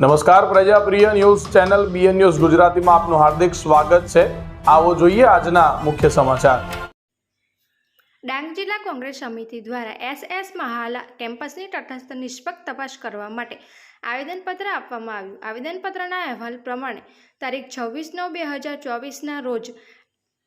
નમસ્કાર પ્રજાપ્રિય news channel BN news ગુજરાતીમાં આપનું હાર્દિક સ્વાગત છે. આવો જોઈએ આજના મુખ્ય સમાચાર. ડાંગ જિલ્લા કોંગ્રેસ સમિતિ દ્વારા એસએસ મહાલા કેમ્પસની તટસ્થ નિષ્પક્ષ તપાસ કરવા માટે આવેદનપત્ર આપવામાં આવ્યું. આવેદનપત્રના અહેવાલ પ્રમાણે તારીખ છવ્વીસ નવ બે હજાર ચોવીસના રોજ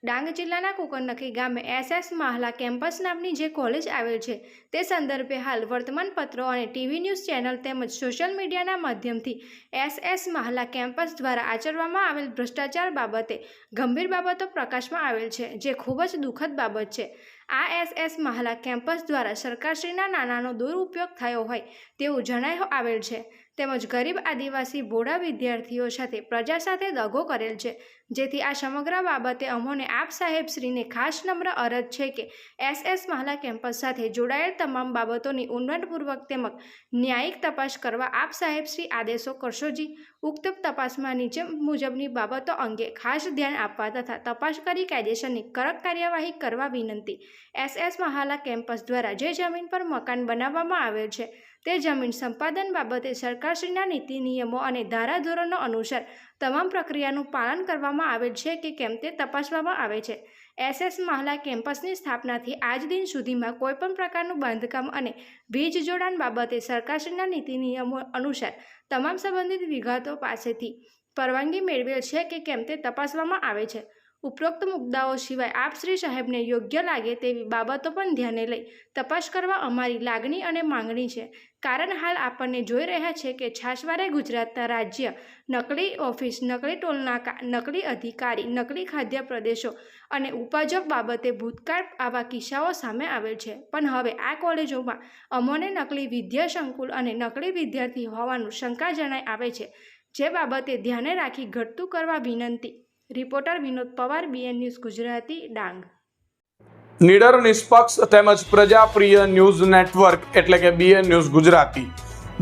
ડાંગ જિલ્લાના કુકરનખી ગામે એસએસ માહલા કેમ્પસ નામની જે કોલેજ આવેલ છે, તે સંદર્ભે હાલ વર્તમાનપત્રો અને ટીવી ન્યૂઝ ચેનલ તેમજ સોશિયલ મીડિયાના માધ્યમથી એસએસ માહલા કેમ્પસ દ્વારા આચરવામાં આવેલ ભ્રષ્ટાચાર બાબતે ગંભીર બાબતો પ્રકાશમાં આવેલ છે, જે ખૂબ જ દુઃખદ બાબત છે. આ એસએસ મહાલા કેમ્પસ દ્વારા સરકારશ્રીના નાણાંનો દુરુપયોગ થયો હોય તેવું જણાય આવેલ છે. તેમજ ગરીબ આદિવાસી ભોળા વિદ્યાર્થીઓ સાથે પ્રજા સાથે દગો કરેલ છે. જેથી આ સમગ્ર બાબતે અમોને આપ સાહેબશ્રીને ખાસ નમ્ર અરજ છે કે એસએસ મહાલા કેમ્પસ સાથે જોડાયેલ તમામ બાબતોની ઊંડાણપૂર્વક તેમજ ન્યાયિક તપાસ કરવા આપ સાહેબશ્રી આદેશો કરશોજી ઉક્ત તપાસમાં નીચે મુજબની બાબતો અંગે ખાસ ધ્યાન આપવા તથા તપાસ કરી કાયદેસરની કડક કાર્યવાહી કરવા વિનંતી. એસએસ મહાલા કેમ્પસ દ્વારા જે જમીન પર મકાન બનાવવામાં આવેલ છે, તે જમીન સંપાદન બાબતે સરકારશ્રીના નીતિ, નિયમો અને ધારાધોરણો અનુસાર તમામ પ્રક્રિયાનું પાલન કરવામાં આવેલ છે કે કેમ તે તપાસવામાં આવે છે. એસએસ મહાલા કેમ્પસની સ્થાપનાથી આજ દિન સુધીમાં કોઈપણ પ્રકારનું બાંધકામ અને વીજ જોડાણ બાબતે સરકારશ્રીના નીતિ, નિયમો અનુસાર તમામ સંબંધિત વિગતો પાસેથી પરવાનગી મેળવેલ છે કે કેમ તે તપાસવામાં આવે છે. ઉપરોક્ત મુદ્દાઓ સિવાય આપ શ્રી સાહેબને યોગ્ય લાગે તેવી બાબતો પણ ધ્યાને લઈ તપાસ કરવા અમારી લાગણી અને માંગણી છે. કારણ હાલ આપણને જોઈ રહ્યા છે કે છાશવારે ગુજરાતના રાજ્ય, નકલી ઓફિસ, નકલી ટોલનાકા નકલી અધિકારી, નકલી ખાદ્ય પ્રદેશો અને ઉપાજક બાબતે ભૂતકાળ આવા કિસ્સાઓ સામે આવેલ છે. પણ હવે આ કોલેજોમાં અમોને નકલી વિદ્યા સંકુલ અને નકલી વિદ્યાર્થી હોવાનું શંકા જણાઈ આવે છે, જે બાબતે ધ્યાને રાખી ઘટતું કરવા વિનંતી reporter Vinod Pawar, BN news Gujarati, Dang. નીડર, નિષ્પક્ષ તેમજ પ્રજાપ્રિય ન્યૂઝ નેટવર્ક એટલે કે BN news Gujarati.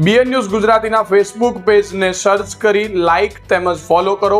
BN news ગુજરાતીના ફેસબુક પેજને સર્ચ કરી લાઇક તેમજ ફોલો કરો.